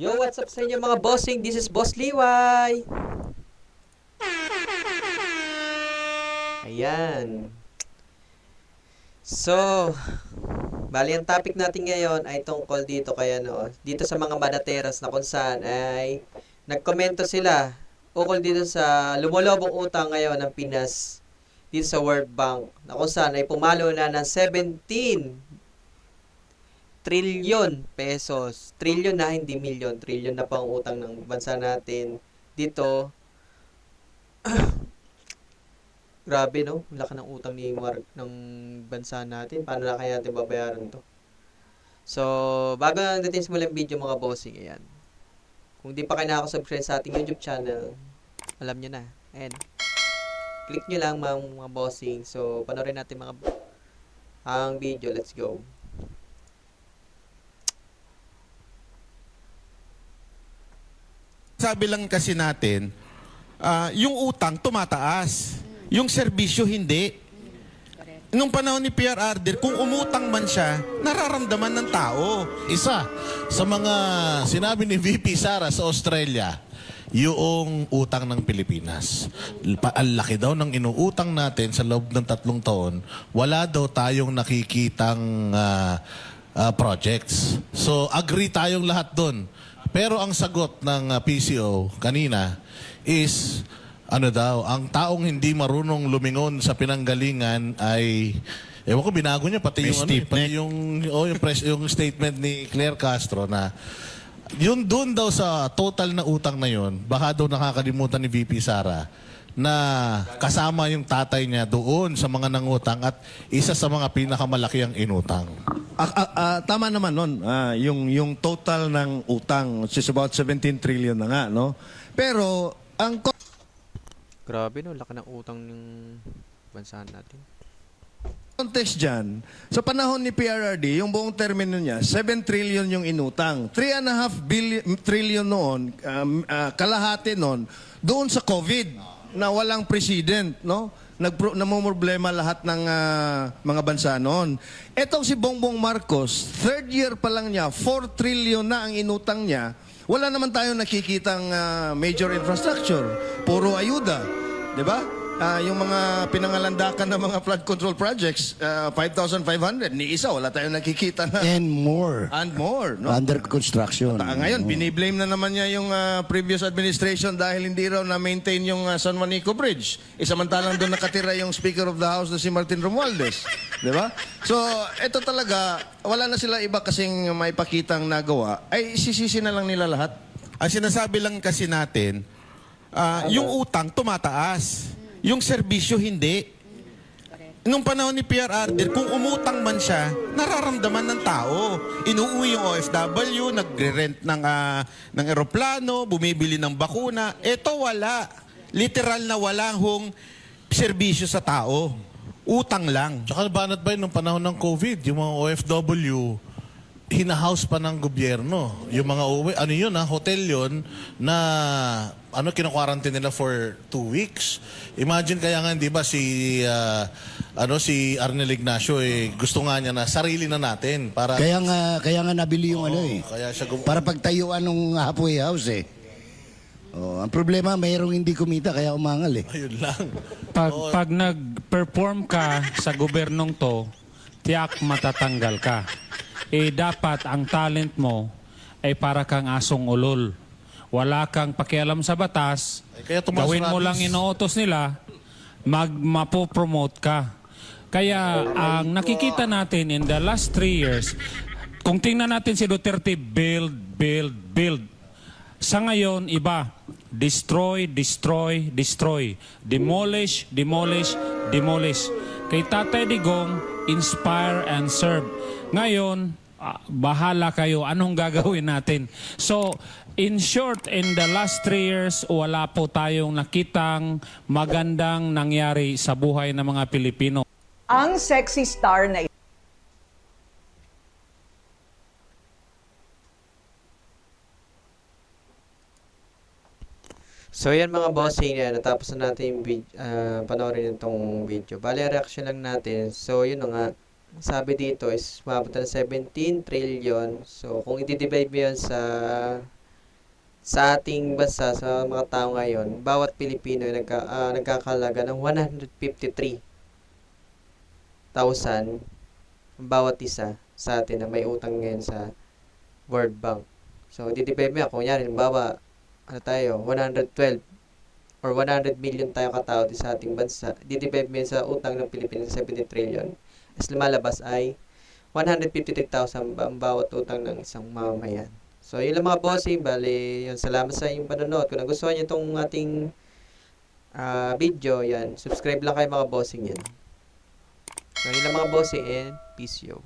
Yo, what's up sa inyo mga bossing? This is Boss Liway. Ayan. So, bali ang topic natin ngayon ay tungkol dito kaya no, dito sa mga manateras na kung saan ay nagkomento sila ukol dito sa lumulobong utang ngayon ng Pinas dito sa World Bank na kung saan ay pumalo na ng 17 trilyon pesos. Trilyon na, hindi milyon. Trilyon na pang utang ng bansa natin. Dito, grabe no, laki ng utang ni Mark ng bansa natin. Paano na kaya natin babayaran to? So, bago na natin simulan video mga bossing, ayan. Kung di pa kayo nakaka-subscribe sa ating YouTube channel, alam nyo na. Ayan. Click nyo lang mga, mga bossing. So, panoorin natin mga ang video. Let's go. Sabi lang kasi natin, ah, yung utang tumataas. Yung serbisyo hindi. Nung panahon ni PRR, kung umutang man siya, nararamdaman ng tao. Isa sa mga sinabi ni VP Sara sa Australia, yung utang ng Pilipinas. Pa- Ang laki daw ng inuutang natin sa loob ng tatlong taon, wala daw tayong nakikitang ah, ah, projects. So, agree tayong lahat doon. Pero ang sagot ng ah, PCO kanina is ano daw, ang taong hindi marunong lumingon sa pinanggalingan ay Ewan ko, binago niya pati May yung, ano, eh, pati yung, oh, yung, press, yung statement ni Claire Castro na yun doon daw sa total na utang na yun, baka daw nakakalimutan ni VP Sara na kasama yung tatay niya doon sa mga nangutang at isa sa mga pinakamalaki ang inutang. Ah, ah, ah, tama naman nun. Ah, yung, yung total ng utang, which is about 17 trillion na nga, no? Pero, ang co- Grabe no, laki ng utang ng bansa natin. context dyan, sa panahon ni PRRD, yung buong termino niya, 7 trillion yung inutang. 3.5 billion, trillion noon, um, ah, kalahati noon, doon sa COVID, na walang president, no? Nagpro, namumroblema lahat ng ah, mga bansa noon. Etong si Bongbong Marcos, third year pa lang niya, 4 trillion na ang inutang niya. Wala naman tayong nakikitang ah, major infrastructure. Puro ayuda. 'Di ba? Ah, yung mga pinangalandakan ng mga flood control projects, ah, 5,500. Ni isa, wala tayong nakikita na. and more And more, no? under construction. Ah, ngayon, biniblame na naman niya yung ah, previous administration dahil hindi raw na-maintain yung ah, San Juanico Bridge. E samantalang doon nakatira yung Speaker of the House na si Martin Romualdez. Di ba? So, ito talaga, wala na sila iba kasing maipakitang nagawa. Ay, sisisi na lang nila lahat. Ang sinasabi lang kasi natin, ah, yung utang tumataas. Yung serbisyo hindi. Nung panahon ni PRR, kung umutang man siya, nararamdaman ng tao. Inuuwi yung OFW, nagre-rent ng, ah, ng eroplano, bumibili ng bakuna. Ito wala. Literal na wala hong serbisyo sa tao. Utang lang. Tsaka banat ba yun nung panahon ng COVID, yung mga OFW, hinahouse pa ng gobyerno. Yung mga uwi, ano yun ha, hotel yun, na ano, kinakwarantine nila for two weeks. Imagine kaya nga, di ba, si, ah, ano, si Arnel Ignacio, eh, gusto nga niya na sarili na natin para... Kaya nga kaya nga nabili yung ano eh. kaya siya gum- Para pagtayuan ng halfway house eh. Oh, ang problema mayroong hindi kumita kaya umangal eh. Ayun lang. Pag, pag nag-perform ka sa gobernong to, tiyak matatanggal ka. Eh dapat ang talent mo ay para kang asong ulol. Wala kang pakialam sa batas. Ay, kaya tumaas Gawin mo rabies. lang inuutos nila, mag mapopromote ka. Kaya ang nakikita natin in the last three years, kung tingnan natin si Duterte, build, build, build. Sa ngayon, iba. Destroy, destroy, destroy. Demolish, demolish, demolish. Kay Tatay Digong, inspire and serve. Ngayon, ah, bahala kayo. Anong gagawin natin? So, in short, in the last three years, wala po tayong nakitang magandang nangyari sa buhay ng mga Pilipino. ang sexy star na So yan mga bossing yan, natapos na natin yung vid- ah, panoorin itong video. Bali, reaction lang natin. So yun na nga, sabi dito is mapunta ng 17 trillion. So kung i-divide mo yan sa sa ating bansa, sa mga tao ngayon, bawat Pilipino ay nagka, ah, nagkakalaga ng 153,000 ang bawat isa sa atin na may utang ngayon sa World Bank. So, didivide mo yan. Kung yan, halimbawa, ano tayo, 112 or 100 million tayo katao sa ating bansa. Didivide mo yan sa utang ng Pilipinas, 70 trillion. As lumalabas ay 153,000 ba ang bawat utang ng isang mamamayan. So, yun lang mga bossing. Bali, yun, salamat sa inyong panonood. Kung nagustuhan nyo itong ating ah, video, yan, subscribe lang kayo mga bossing yan. So, yun lang mga bossing and peace yo.